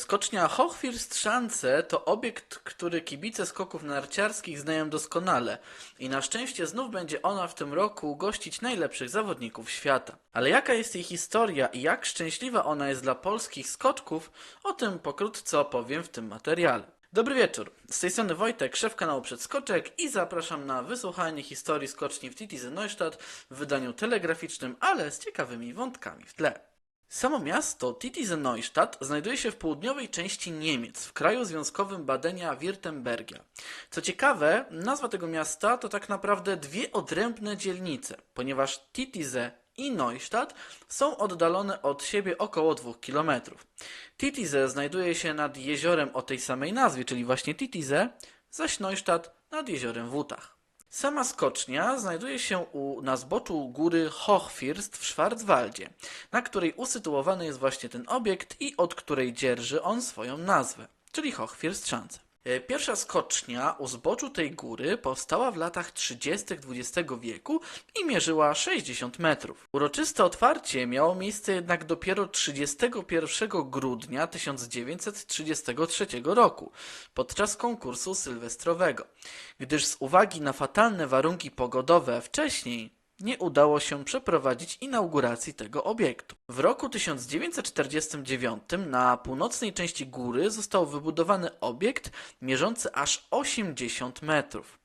Skocznia Hochfirstschanze to obiekt, który kibice skoków narciarskich znają doskonale i na szczęście znów będzie ona w tym roku gościć najlepszych zawodników świata. Ale jaka jest jej historia i jak szczęśliwa ona jest dla polskich skoczków, o tym pokrótce opowiem w tym materiale. Dobry wieczór, z tej strony Wojtek, szef kanału Przedskoczek i zapraszam na wysłuchanie historii skoczni w Titize Neustadt w wydaniu telegraficznym, ale z ciekawymi wątkami w tle. Samo miasto Titize Neustadt znajduje się w południowej części Niemiec, w kraju związkowym Badenia-Württembergia. Co ciekawe, nazwa tego miasta to tak naprawdę dwie odrębne dzielnice, ponieważ Titize i Neustadt są oddalone od siebie około 2 km. Titize znajduje się nad jeziorem o tej samej nazwie, czyli właśnie Titize, zaś Neustadt nad jeziorem Wutach. Sama skocznia znajduje się u, na zboczu góry Hochfirst w Schwarzwaldzie, na której usytuowany jest właśnie ten obiekt i od której dzierży on swoją nazwę, czyli Hochfirstschanze. Pierwsza skocznia u zboczu tej góry powstała w latach 30. XX wieku i mierzyła 60 metrów. Uroczyste otwarcie miało miejsce jednak dopiero 31 grudnia 1933 roku, podczas konkursu sylwestrowego, gdyż z uwagi na fatalne warunki pogodowe wcześniej nie udało się przeprowadzić inauguracji tego obiektu. W roku 1949 na północnej części góry został wybudowany obiekt mierzący aż 80 metrów.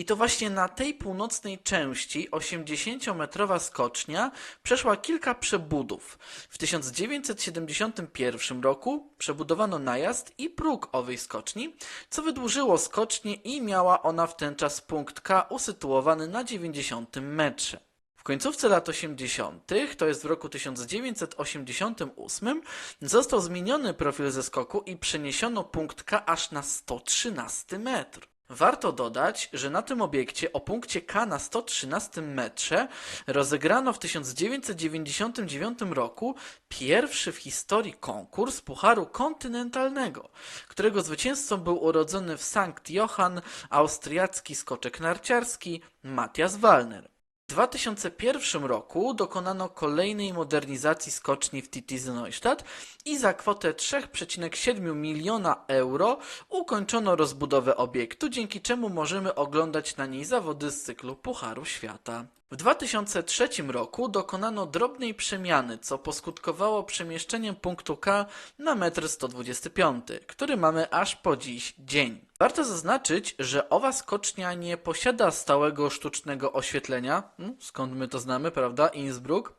I to właśnie na tej północnej części 80-metrowa skocznia przeszła kilka przebudów. W 1971 roku przebudowano najazd i próg owej skoczni, co wydłużyło skocznię i miała ona w ten czas punkt K usytuowany na 90 metrze. W końcówce lat 80., to jest w roku 1988, został zmieniony profil zeskoku i przeniesiono punkt K aż na 113 metr. Warto dodać, że na tym obiekcie o punkcie K na 113 metrze rozegrano w 1999 roku pierwszy w historii konkurs Pucharu Kontynentalnego, którego zwycięzcą był urodzony w Sankt Johann austriacki skoczek narciarski Matthias Wallner. W 2001 roku dokonano kolejnej modernizacji skoczni w Titize Neustadt i za kwotę 3,7 miliona euro ukończono rozbudowę obiektu, dzięki czemu możemy oglądać na niej zawody z cyklu Pucharu Świata. W 2003 roku dokonano drobnej przemiany, co poskutkowało przemieszczeniem punktu K na metr 125, który mamy aż po dziś dzień. Warto zaznaczyć, że owa skocznia nie posiada stałego sztucznego oświetlenia, mm, skąd my to znamy, prawda, Innsbruck,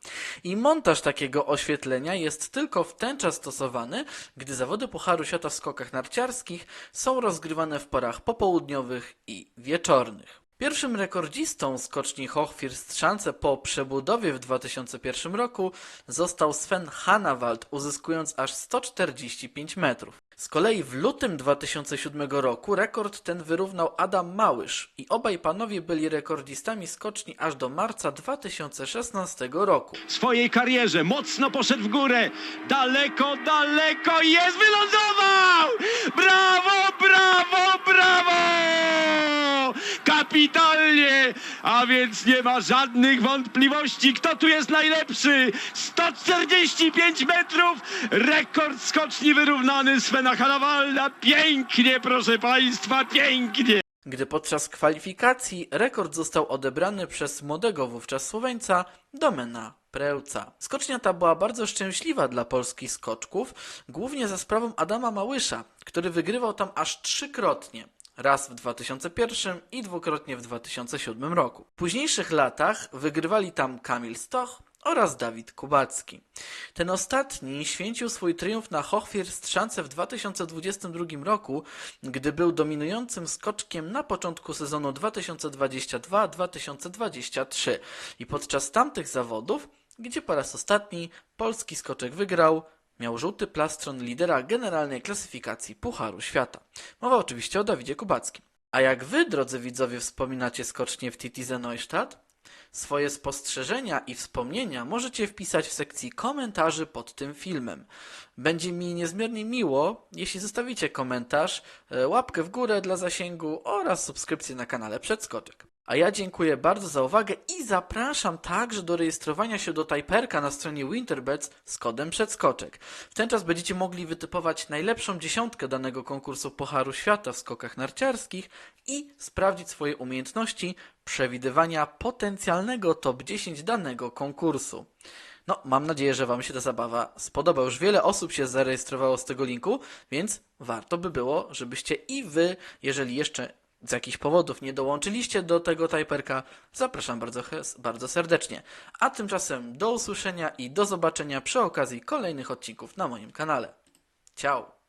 i montaż takiego oświetlenia jest tylko w ten czas stosowany, gdy zawody Pucharu Świata w skokach narciarskich są rozgrywane w porach popołudniowych i wieczornych. Pierwszym rekordzistą skoczni Hochfirstschanze po przebudowie w 2001 roku został Sven Hannawald, uzyskując aż 145 metrów. Z kolei w lutym 2007 roku rekord ten wyrównał Adam Małysz i obaj panowie byli rekordzistami skoczni aż do marca 2016 roku. w swojej karierze. Mocno poszedł w górę. Daleko, daleko jest, wylądował! Brawo, brawo, brawo! Kapitalnie! A więc nie ma żadnych wątpliwości, kto tu jest najlepszy. 145 metrów, rekord skoczni wyrównany Svena Hanawalda. Pięknie, proszę państwa, pięknie! Gdy podczas kwalifikacji rekord został odebrany przez młodego wówczas Słoweńca Domena Prełca. Skocznia ta była bardzo szczęśliwa dla polskich skoczków, głównie za sprawą Adama Małysza, który wygrywał tam aż trzykrotnie. Raz w 2001 i dwukrotnie w 2007 roku. W późniejszych latach wygrywali tam Kamil Stoch oraz Dawid Kubacki. Ten ostatni święcił swój triumf na Hochfirstschanze w 2022 roku, gdy był dominującym skoczkiem na początku sezonu 2022-2023 i podczas tamtych zawodów, gdzie po raz ostatni polski skoczek wygrał, miał żółty plastron lidera generalnej klasyfikacji Pucharu Świata. Mowa oczywiście o Dawidzie Kubackim. A jak wy, drodzy widzowie, wspominacie skocznie w Titize Neustadt? Swoje spostrzeżenia i wspomnienia możecie wpisać w sekcji komentarzy pod tym filmem. Będzie mi niezmiernie miło, jeśli zostawicie komentarz, e, łapkę w górę dla zasięgu oraz subskrypcję na kanale Przedskoczek. A ja dziękuję bardzo za uwagę i zapraszam także do rejestrowania się do Tajperka na stronie Winterbets z kodem przedskoczek. W ten czas będziecie mogli wytypować najlepszą dziesiątkę danego konkursu Pucharu Świata w skokach narciarskich i sprawdzić swoje umiejętności przewidywania potencjalnego top 10 danego konkursu. No, mam nadzieję, że Wam się ta zabawa spodoba. Już wiele osób się zarejestrowało z tego linku, więc warto by było, żebyście i Wy, jeżeli jeszcze z jakichś powodów nie dołączyliście do tego tajperka, zapraszam bardzo, bardzo serdecznie. A tymczasem do usłyszenia i do zobaczenia przy okazji kolejnych odcinków na moim kanale. Ciao!